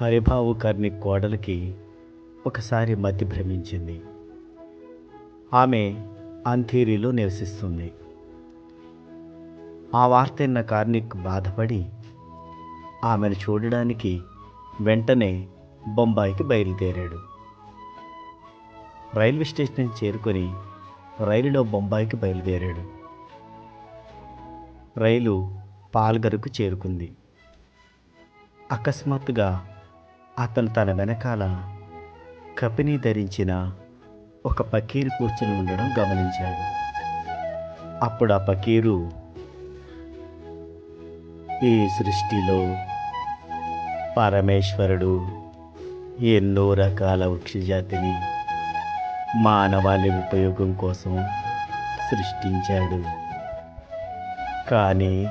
హరిబాబు కర్ణి కోడలికి ఒకసారి మతి భ్రమించింది. ఆమె అంధేరిలో నివసిస్తుంది. ఆ వార్తన్న కార్నిక్ బాధపడి ఆమెను చూడడానికి వెంటనే బొంబాయికి బయలుదేరాడు. రైల్వే స్టేషన్ చేరుకొని రైలులో బొంబాయికి బయలుదేరాడు. రైలు పాల్గరుకు చేరుకుంది. అకస్మాత్తుగా అతను తన వెనకాల కపిని ధరించిన ఒక పకీరు కూర్చుని ఉండడం గమనించాడు. అప్పుడు ఆ పకీరు ఈ సృష్టిలో పరమేశ్వరుడు ఎన్నో రకాల వృక్షజాతిని మానవాళి ఉపయోగం కోసం సృష్టించాడు. కానీ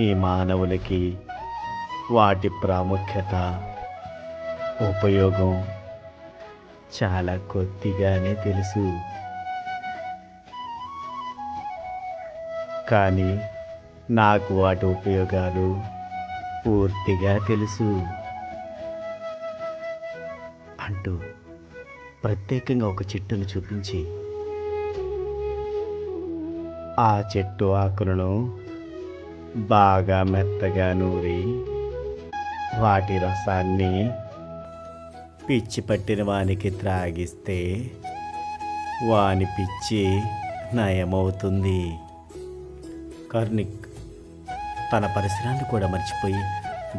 ఈ మానవులకి వాటి ప్రాముఖ్యత ఉపయోగం. చాలా కొద్దిగానే తెలుసు. కానీ నాకు వాటి ఉపయోగాలు పూర్తిగా తెలుసు. అంటూ ప్రత్యేకంగా ఒక చెట్టును చూపించి ఆ చెట్టు ఆకులను బాగా మెత్తగా నూరి వాటి రసాన్ని పిచ్చి పట్టిన వానికి త్రాగిస్తే వాని పిచ్చి నయమవుతుంది. కార్నిక్ తన పరిసరాన్ని కూడా మర్చిపోయి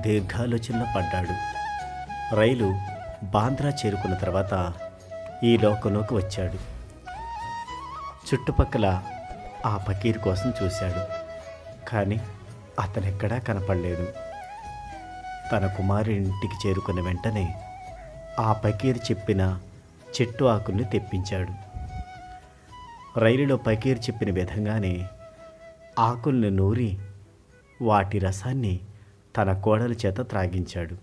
దీర్ఘాలోచనలో పడ్డాడు. రైలు బాంద్రా చేరుకున్న తర్వాత ఈ లోకంలోకి వచ్చాడు. చుట్టుపక్కల ఆ ఫకీర్ కోసం చూశాడు. కానీ అతనెక్కడా కనపడలేదు. తన కుమారుడి ఇంటికి చేరుకున్న వెంటనే ఆ పకీర్ చెప్పిన చెట్టు ఆకుల్ని తెప్పించాడు. రైలులో పకీర్ చెప్పిన విధంగానే ఆకుల్ని నూరి వాటి రసాన్ని తన కోడల చేత త్రాగించాడు.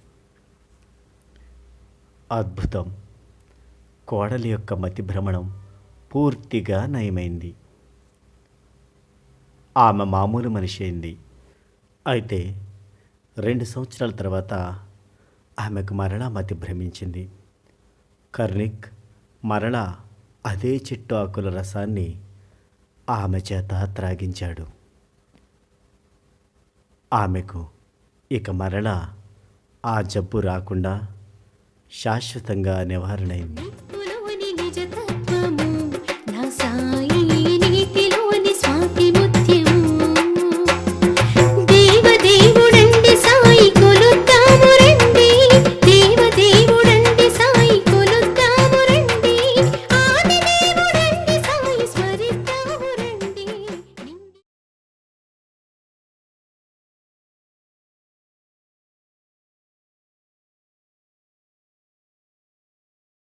అద్భుతం! కోడలి యొక్క మతి భ్రమణం పూర్తిగా నయమైంది. ఆమె మామూలు మనిషి అయింది. అయితే రెండు సంవత్సరాల తర్వాత ఆమెకు మరలా మతి భ్రమించింది. కర్ణిక్ మరలా అదే చెట్టు ఆకుల రసాన్ని ఆమె చేత త్రాగించాడు. ఆమెకు ఇక మరలా ఆ జబ్బు రాకుండా శాశ్వతంగా నివారణైంది.